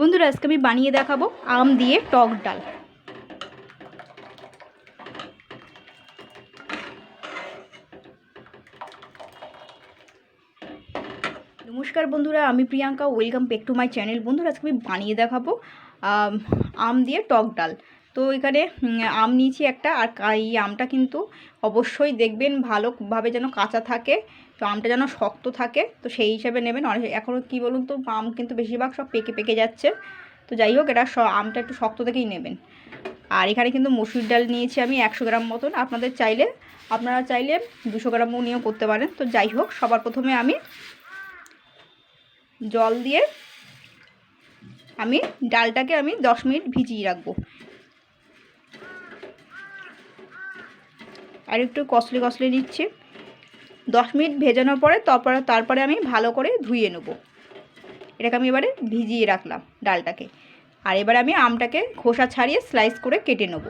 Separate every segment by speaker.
Speaker 1: বন্ধুরা আজকে আমি বানিয়ে দেখাবো আম দিয়ে টক ডাল। নমস্কার বন্ধুরা আমি Priyanka welcome back to my channel. বন্ধুরা আজকে আমি বানিয়ে দেখাবো আম, দিয়ে টক ডাল। তো এখানে আম নিয়েছি একটা আর এই আমটা কিন্তু অবশ্যই দেখবেন ভালোভাবে যেন কাঁচা থাকে। তো আমটা যেন শক্ত থাকে, তো সেই হিসাবে নেবেন। অনেক এখনও কী বলুন তো, আম কিন্তু বেশিরভাগ সব পেকে পেকে যাচ্ছে। তো যাই হোক, এটা আমটা একটু শক্ত থেকেই নেবেন। আর এখানে কিন্তু মসুর ডাল নিয়েছি আমি একশো গ্রাম মতন। আপনাদের চাইলে, আপনারা চাইলে দুশো গ্রামও নিয়েও করতে পারেন। তো যাই হোক, সবার প্রথমে আমি জল দিয়ে আমি ডালটাকে আমি দশ মিনিট ভিজিয়ে রাখব। আর একটু কসলি কসলি নিচ্ছি। দশ মিনিট ভেজানোর পরে তারপরে তারপরে আমি ভালো করে ধুয়ে নেব। এটাকে আমি এবারে ভিজিয়ে রাখলাম ডালটাকে। আর এবারে আমি আমটাকে খোসা ছাড়িয়ে স্লাইস করে কেটে নেব।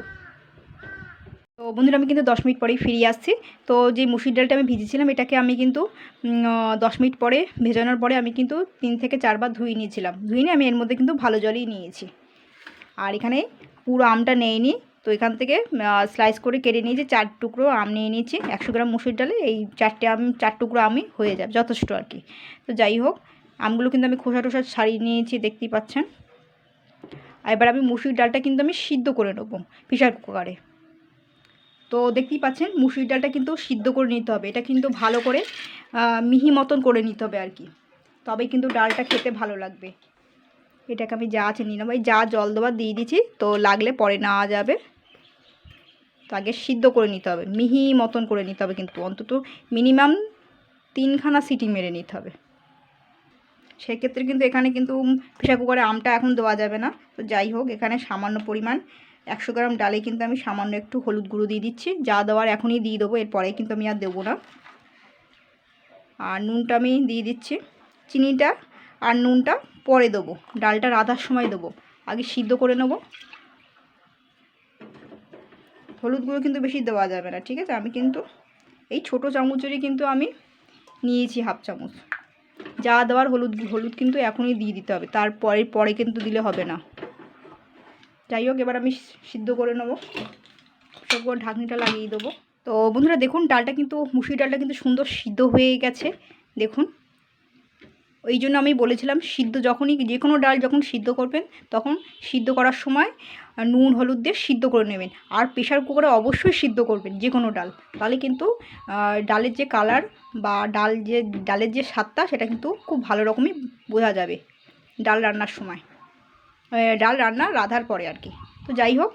Speaker 1: তো বন্ধুরা, আমি কিন্তু দশ মিনিট পরেই ফিরে আসছি। তো যে মুসুর ডালটা আমি ভিজেছিলাম এটাকে আমি কিন্তু দশ মিনিট পরে ভেজানোর পরে আমি কিন্তু তিন থেকে চারবার ধুয়ে নিয়েছিলাম। ধুয়ে নিয়ে আমি এর মধ্যে কিন্তু ভালো জলই নিয়েছি। আর এখানে পুরো আমটা নেইনি। তো এখান থেকে স্লাইস করে কেটে নিয়েছি, চার টুকরো আম নিয়ে নিয়েছি, একশো গ্রাম মুসুর ডালে, এই চারটে আম, চার টুকরো আমি হয়ে যাবে, যথেষ্ট আর কি। তো যাই হোক, আমগুলো কিন্তু আমি খোসা টোসা ছাড়িয়ে নিয়েছি, দেখতেই পাচ্ছেন। এবার আমি মুসুর ডালটা কিন্তু আমি সিদ্ধ করে নেব প্রেশার কুকারে। তো দেখতেই পাচ্ছেন, মুসুর ডালটা কিন্তু সিদ্ধ করে নিতে হবে, এটা কিন্তু ভালো করে মিহি মতন করে নিতে হবে আর কি। তবে কিন্তু ডালটা খেতে ভালো লাগবে। এটাকে আমি যা আছে নেব। এই যা জল দেওয়া দিয়ে দিচ্ছি তো লাগলে পরে নেওয়া যাবে। তো আগে সিদ্ধ করে নিতে হবে, মিহি মতন করে নিতে হবে কিন্তু অন্তত মিনিমাম তিনখানা সিটি মেরে নিতে হবে। সেক্ষেত্রে কিন্তু এখানে কিন্তু প্রেশার কুকারে আমটা এখন দেওয়া যাবে না। তো যাই হোক, এখানে সামান্য পরিমাণ একশো গ্রাম ডালে কিন্তু আমি সামান্য একটু হলুদ গুঁড়ো দিয়ে দিচ্ছি। যা দেওয়ার এখনই দিয়ে দেবো, এরপরে কিন্তু আমি আর দেবো না। আর নুনটা আমি দিয়ে দিচ্ছি। চিনিটা আর নুনটা পরে দেবো। ডালটা রাধার সময় দেবো। আগে সিদ্ধ করে নেব। হলুদ গুঁড়ো কিন্তু বেশি দেওয়া যাবে না, ঠিক আছে? আমি কিন্তু এই ছোটো চামচেরই কিন্তু আমি নিয়েছি হাফ চামচ। যা দেওয়ার হলুদ হলুদ কিন্তু এখনই দিয়ে দিতে হবে। তারপরে, পরে কিন্তু দিলে হবে না। যাই হোক, এবার আমি সিদ্ধ করে নেব। সব ঢাকনিটা লাগিয়ে দেবো। তো বন্ধুরা, দেখুন, ডালটা কিন্তু মুসুরি ডালটা কিন্তু সুন্দর সিদ্ধ হয়ে গেছে। দেখুন। ওই জন্য আমি বলেছিলাম সিদ্ধ যখনই যে কোনো ডাল যখন সিদ্ধ করবেন, তখন সিদ্ধ করার সময় নুন, হলুদ দিয়ে সিদ্ধ করে নেবেন। আর প্রেশার কুকারে অবশ্যই সিদ্ধ করবেন যে কোনো ডাল। তাহলে কিন্তু ডালের যে কালার বা ডাল যে, ডালের যে স্বাদটা, সেটা কিন্তু খুব ভালো রকমই বোঝা যাবে ডাল রান্নার সময়। ডাল রান্না রাধার পরে আর কি। তো যাই হোক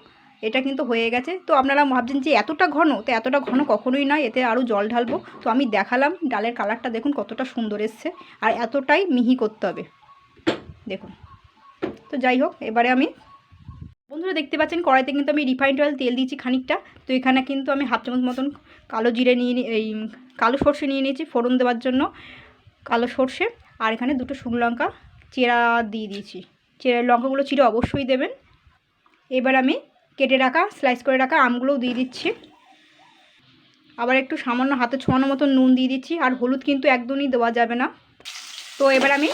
Speaker 1: এটা কিন্তু হয়ে গেছে। তো আপনারা ভাবছেন যে এতটা ঘন, তো এতটা ঘন কখনোই নয়, এতে আরও জল ঢালবো। তো আমি দেখালাম ডালের কালারটা, দেখুন কতটা সুন্দর এসছে। আর এতটাই মিহি করতে হবে। দেখুন। তো যাই হোক, এবারে আমি বন্ধুরা দেখতে পাচ্ছেন, কড়াইতে কিন্তু আমি রিফাইন্ড অয়েল তেল দিয়েছি খানিকটা। তো এখানে কিন্তু আমি হাফ চামচ মতন কালো জিরে নিয়ে এই কালো সর্ষে নিয়ে নিয়েছি ফোড়ন দেওয়ার জন্য। কালো সর্ষে, আর এখানে দুটো শুকনো লঙ্কা, চেরা দিয়ে দিয়েছি। চেরা লঙ্কাগুলো চিরে অবশ্যই দেবেন। এবার আমি কেটে রাখা স্লাইস করে রাখা আমগুলোও দিয়ে দিচ্ছি। আবার একটু সামান্য হাতে ছোঁয়ানো মতো নুন দিয়ে দিচ্ছি, আর হলুদ কিন্তু একদমই দেওয়া যাবে না। তো এবার আমি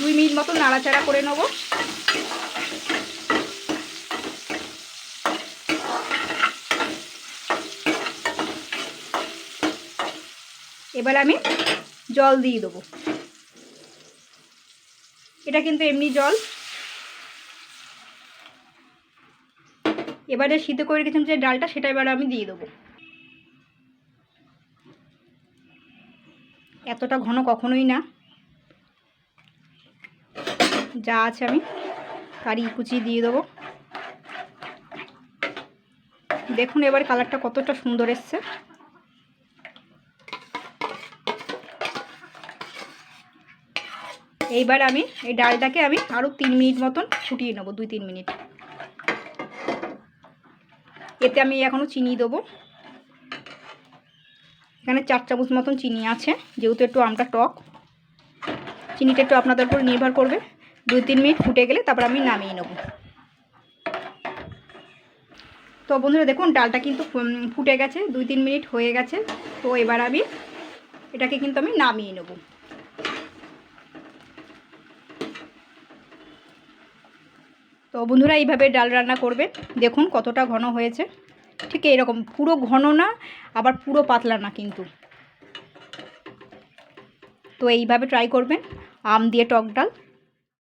Speaker 1: দুই মিনিট মতো নাড়াচাড়া করে নেব। এবার আমি জল দিয়ে দেবো। এটা কিন্তু এমনি জল। এবারে সিদ্ধ করে রেখেছিলাম যে ডালটা, সেটা এবার আমি দিয়ে দেবো। এতটা ঘন কখনোই না। যা আছে আমি কারি কুচি দিয়ে দেবো। দেখুন এবার কালারটা কতটা সুন্দর এসছে। এইবার আমি এই ডালটাকে আমি আরও তিন মিনিট মতন ফুটিয়ে নেব, দুই তিন মিনিট। এতে আমি এখনও চিনি দেবো। এখানে চার চামচ মতন চিনি আছে, যেহেতু একটু আমটা টক। চিনিটা একটু আপনাদের উপর নির্ভর করবে। দুই তিন মিনিট ফুটে গেলে তারপর আমি নামিয়ে নেব। তো বন্ধুরা দেখুন, ডালটা কিন্তু ফুটে গেছে, দুই তিন মিনিট হয়ে গেছে। তো এবার আমি এটাকে কিন্তু আমি নামিয়ে নেব। তো বন্ধুরা এইভাবে ডাল রান্না করবে। দেখুন কতটা ঘন হয়েছে। ঠিক এরকম পুরো ঘন না, আবার পুরো পাতলা না কিন্তু। তো এইভাবে ট্রাই করবেন, আম দিয়ে টক ডাল।